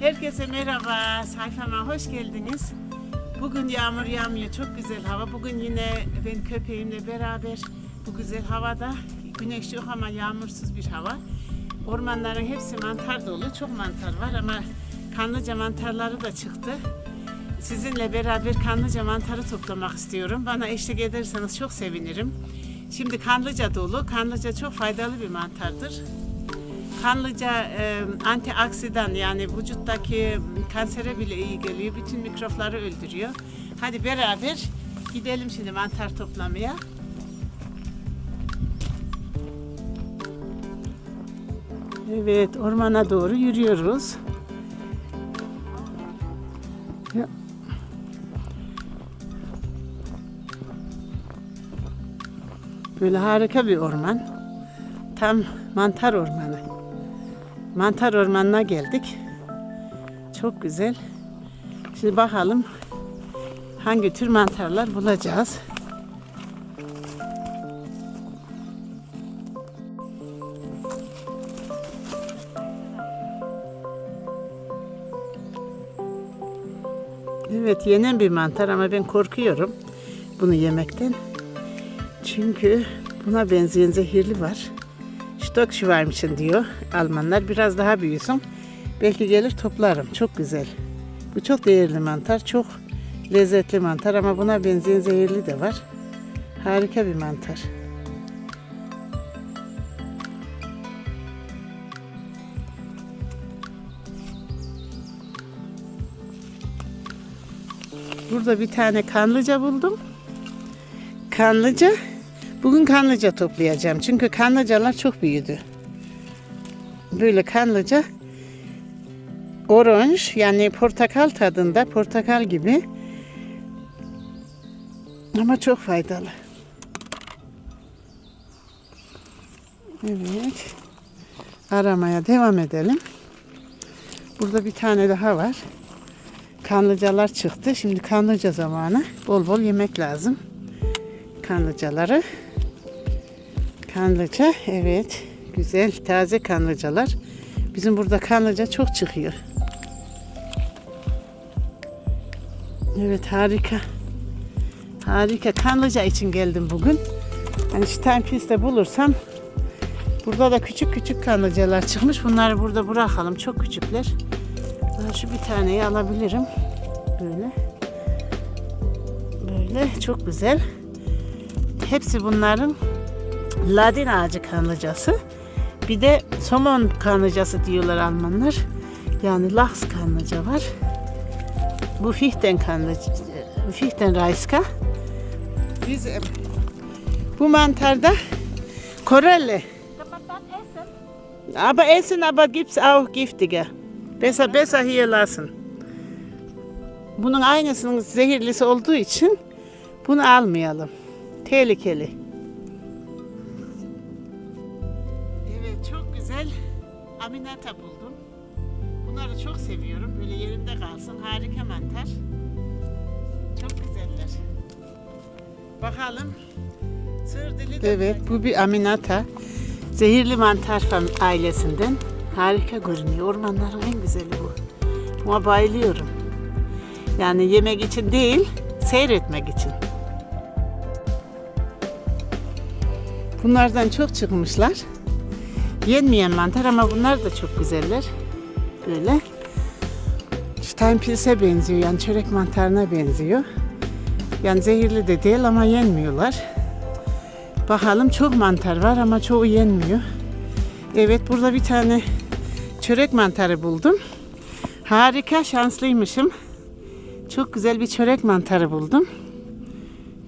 Herkese merhaba, sayfama hoş geldiniz. Bugün yağmur yağmıyor, çok güzel hava. Bugün yine ben köpeğimle beraber bu güzel havada, güneş yok ama yağmursuz bir hava. Ormanların hepsi mantar dolu, çok mantar var ama kanlıca mantarları da çıktı. Sizinle beraber kanlıca mantarı toplamak istiyorum. Bana eşlik ederseniz çok sevinirim. Şimdi kanlıca dolu, kanlıca çok faydalı bir mantardır. Kanlıca e, antioksidan yani vücuttaki kansere bile iyi geliyor. Bütün mikropları öldürüyor. Hadi beraber gidelim şimdi mantar toplamaya. Evet, ormana doğru yürüyoruz. Böyle harika bir orman. Tam mantar ormanı. Mantar ormanına geldik. Çok güzel. Şimdi bakalım hangi tür mantarlar bulacağız. Evet yenen bir mantar ama ben korkuyorum bunu yemekten. Çünkü buna benzeyen zehirli var. Stockschwalmchen diyor Almanlar. Biraz daha büyüsün. Belki gelir toplarım. Çok güzel. Bu çok değerli mantar. Çok lezzetli mantar ama buna benzeyen zehirli de var. Harika bir mantar. Burada bir tane kanlıca buldum. Kanlıca. Bugün kanlıca toplayacağım. Çünkü kanlıcalar çok büyüdü. Böyle kanlıca oranj yani portakal tadında portakal gibi ama çok faydalı. Evet. Aramaya devam edelim. Burada bir tane daha var. Kanlıcalar çıktı. Şimdi kanlıca zamanı. Bol bol yemek lazım. Kanlıcaları. Kanlıca evet. Güzel taze kanlıcalar. Bizim burada kanlıca çok çıkıyor. Evet harika. Harika. Kanlıca için geldim bugün. Hani Steinpils'te bulursam burada da küçük küçük kanlıcalar çıkmış. Bunları burada bırakalım. Çok küçükler. Daha şu bir taneyi alabilirim. Böyle. Böyle çok güzel. Hepsi bunların ladin ağacı kanlıcası. Bir de somon kanlıcası diyorlar Almanlar. Yani laks kanlıca var. Bu fichten kanlıca, fichten raiska. Biz bu mantarda essen? Aber essen aber gibt's auch giftige. Besser besser hier lassen. Bunun aynısının zehirlisi olduğu için bunu almayalım. Tehlikeli. Aminata buldum. Bunları çok seviyorum. Böyle yerinde kalsın. Harika mantar. Çok güzeller. Bakalım. Sığır dili de Evet bu bir aminata. Zehirli mantar ailesinden. Harika görünüyor. Ormanların en güzeli bu. Buna bayılıyorum. Yani yemek için değil, seyretmek için. Bunlardan çok çıkmışlar. Yenmeyen mantar ama bunlar da çok güzeller. Böyle. Steinpilz'e benziyor. Yani çörek mantarına benziyor. Yani zehirli de değil ama yenmiyorlar. Bakalım çok mantar var ama çoğu yenmiyor. Evet burada bir tane çörek mantarı buldum. Harika şanslıymışım. Çok güzel bir çörek mantarı buldum.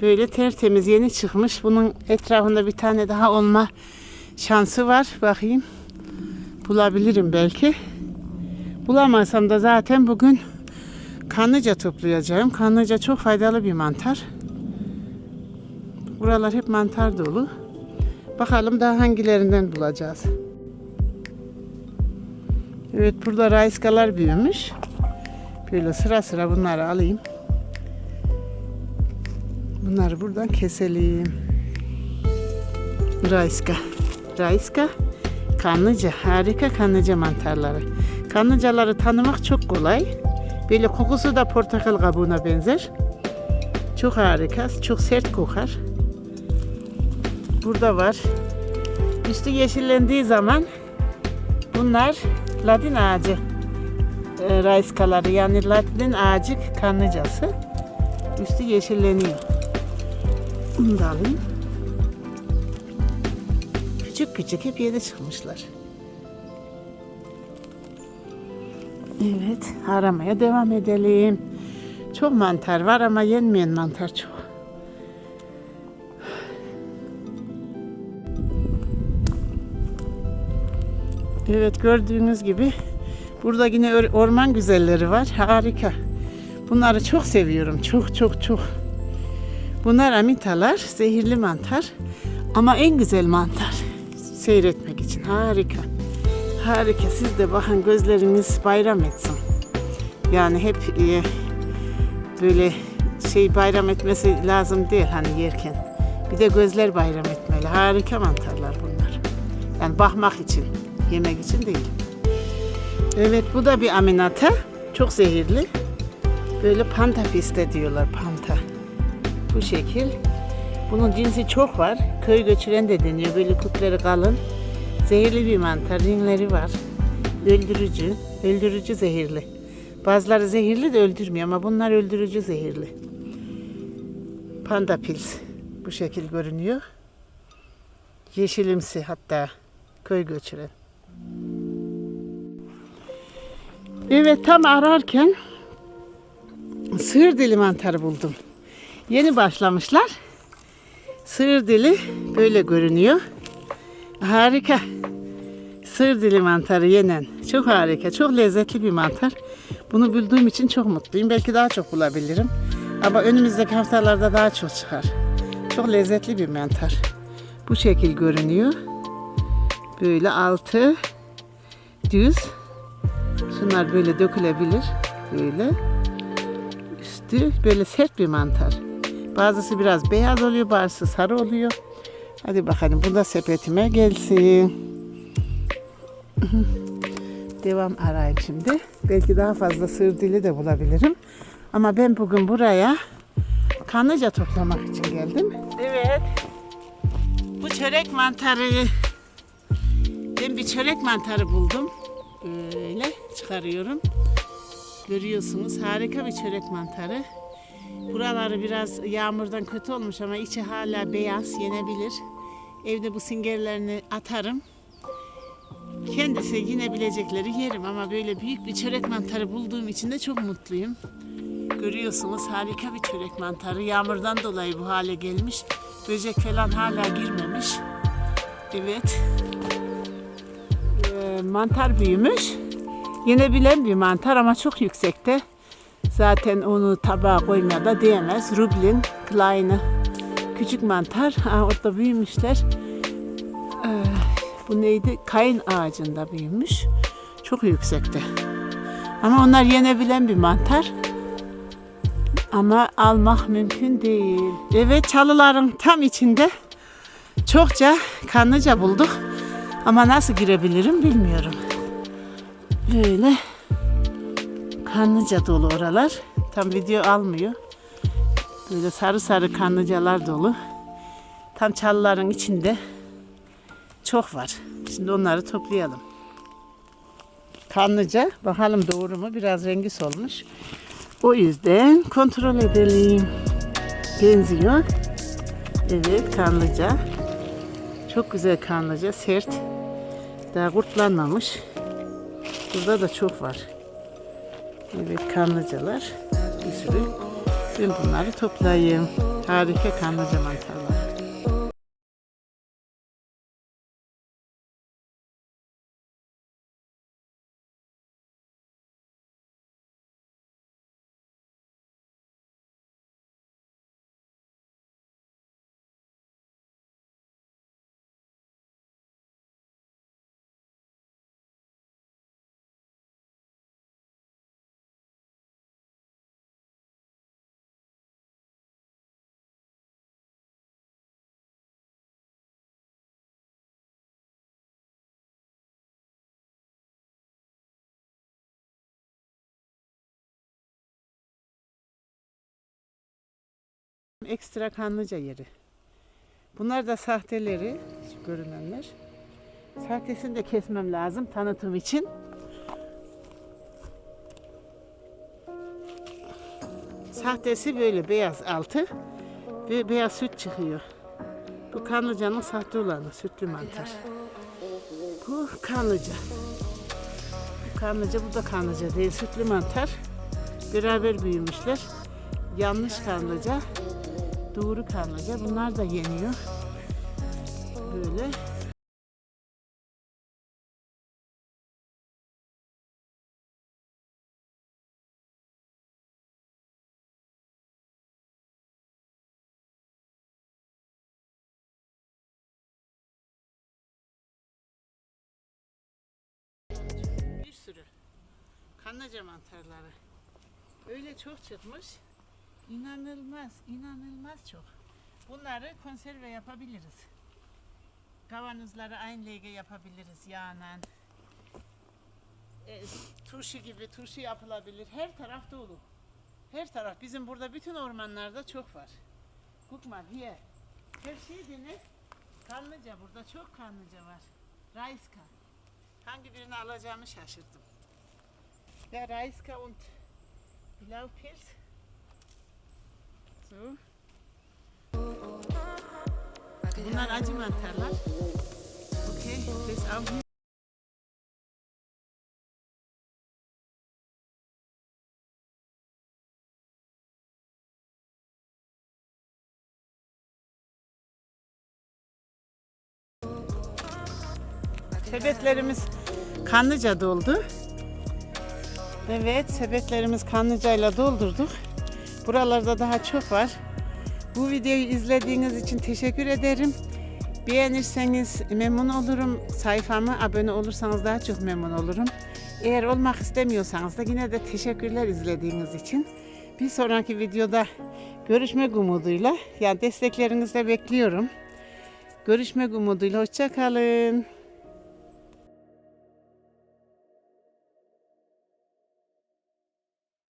Böyle tertemiz yeni çıkmış. Bunun etrafında bir tane daha olma şansı var. Bakayım. Bulabilirim belki. Bulamazsam da zaten bugün kanlıca toplayacağım. Kanlıca çok faydalı bir mantar. Buralar hep mantar dolu. Bakalım daha hangilerinden bulacağız. Evet burada raiskalar büyümüş. Böyle sıra sıra bunları alayım. Bunları buradan keselim. Raiska. Raiska Kanlıca, harika kanlıca mantarları. Kanlıcaları tanımak çok kolay. Böyle kokusu da portakal kabuğuna benzer. Çok harika, çok sert kokar. Burada var. Üstü yeşillendiği zaman bunlar ladin ağacı e, raiskaları yani ladin ağacı kanlıcası. Üstü yeşilleniyor. Bunu da alayım. Küçük küçük hep yeni çıkmışlar. Evet, aramaya devam edelim. Çok mantar var ama yenmeyen mantar çok. Evet, gördüğünüz gibi burada yine or- orman güzelleri var. Harika. Bunları çok seviyorum. Çok çok çok. Bunlar amitalar, zehirli mantar. Ama en güzel mantar. Seyretmek için harika. Harika. Siz de bakın gözleriniz bayram etsin. Yani hep e, böyle şey bayram etmesi lazım değil hani yerken. Bir de gözler bayram etmeli. Harika mantarlar bunlar. Yani bakmak için, yemek için değil. Evet bu da bir aminata. Çok zehirli. Böyle panta piste diyorlar panta. Bu şekil. Bunun cinsi çok var. Köy göçüren de deniyor. Böyle küpleri kalın. Zehirli bir mantar. Ringleri var. Öldürücü. Öldürücü zehirli. Bazıları zehirli de öldürmüyor ama bunlar öldürücü zehirli. Panda pils. Bu şekil görünüyor. Yeşilimsi hatta köy göçüren. Evet tam ararken sığır dili mantarı buldum. Yeni başlamışlar. Sığır dili böyle görünüyor. Harika. Sığır dili mantarı yenen. Çok harika. Çok lezzetli bir mantar. Bunu bildiğim için çok mutluyum. Belki daha çok bulabilirim. Ama önümüzdeki haftalarda daha çok çıkar. Çok lezzetli bir mantar. Bu şekil görünüyor. Böyle altı düz. Şunlar böyle dökülebilir. Böyle. Üstü böyle sert bir mantar. Bazısı biraz beyaz oluyor, bazısı sarı oluyor. Hadi bakalım bu da sepetime gelsin. Devam arayayım şimdi. Belki daha fazla sığır dili de bulabilirim. Ama ben bugün buraya kanlıca toplamak için geldim. Evet. Bu çörek mantarı ben bir çörek mantarı buldum. Böyle çıkarıyorum. Görüyorsunuz harika bir çörek mantarı. Buraları biraz yağmurdan kötü olmuş ama içi hala beyaz yenebilir. Evde bu singerlerini atarım. Kendisi yine bilecekleri yerim ama böyle büyük bir çörek mantarı bulduğum için de çok mutluyum. Görüyorsunuz harika bir çörek mantarı. Yağmurdan dolayı bu hale gelmiş. Böcek falan hala girmemiş. Evet. Ee, mantar büyümüş. Yenebilen bir mantar ama çok yüksekte. Zaten onu tabağa koymaya da değmez. Rublin, Klein'ı. Küçük mantar. Orada büyümüşler. Ee, bu neydi? Kayın ağacında büyümüş. Çok yüksekte. Ama onlar yenebilen bir mantar. Ama almak mümkün değil. Evet çalıların tam içinde çokça kanlıca bulduk. Ama nasıl girebilirim bilmiyorum. Böyle kanlıca dolu oralar. Tam video almıyor. Böyle sarı sarı kanlıcalar dolu. Tam çalıların içinde çok var. Şimdi onları toplayalım. Kanlıca bakalım doğru mu? Biraz rengi solmuş. O yüzden kontrol edelim. Benziyor. Evet kanlıca. Çok güzel kanlıca. Sert. Daha kurtlanmamış. Burada da çok var. Evet kanlıcalar. Bir sürü. Ben bunları toplayayım. Harika kanlıca mantarlar. Ekstra kanlıca yeri. Bunlar da sahteleri, şu görünenler. Sahtesini de kesmem lazım tanıtım için. Sahtesi böyle beyaz altı ve beyaz süt çıkıyor. Bu kanlıcanın sahte olanı, sütlü mantar. Bu kanlıca. Bu kanlıca, bu da kanlıca değil, sütlü mantar. Beraber büyümüşler. Yanlış kanlıca, doğru kanlıca. Bunlar da yeniyor. Böyle. Bir sürü kanlıca mantarları. Öyle çok çıkmış. İnanılmaz, inanılmaz çok. Bunları konserve yapabiliriz. Kavanozları aynı lege yapabiliriz yağla. E, turşu gibi turşu yapılabilir. Her taraf dolu. Her taraf. Bizim burada bütün ormanlarda çok var. Mal hier. Her şey denir. Kanlıca burada çok kanlıca var. Raiska. Hangi birini alacağımı şaşırdım. Ya Raiska und Blaupilz. So. Bunlar acı mantarlar. Okay, das auch hier. Sepetlerimiz kanlıca doldu. Evet, sepetlerimiz kanlıcayla doldurduk. Buralarda daha çok var. Bu videoyu izlediğiniz için teşekkür ederim. Beğenirseniz memnun olurum. Sayfama abone olursanız daha çok memnun olurum. Eğer olmak istemiyorsanız da yine de teşekkürler izlediğiniz için. Bir sonraki videoda görüşmek umuduyla, yani desteklerinizi de bekliyorum. Görüşmek umuduyla, hoşça kalın.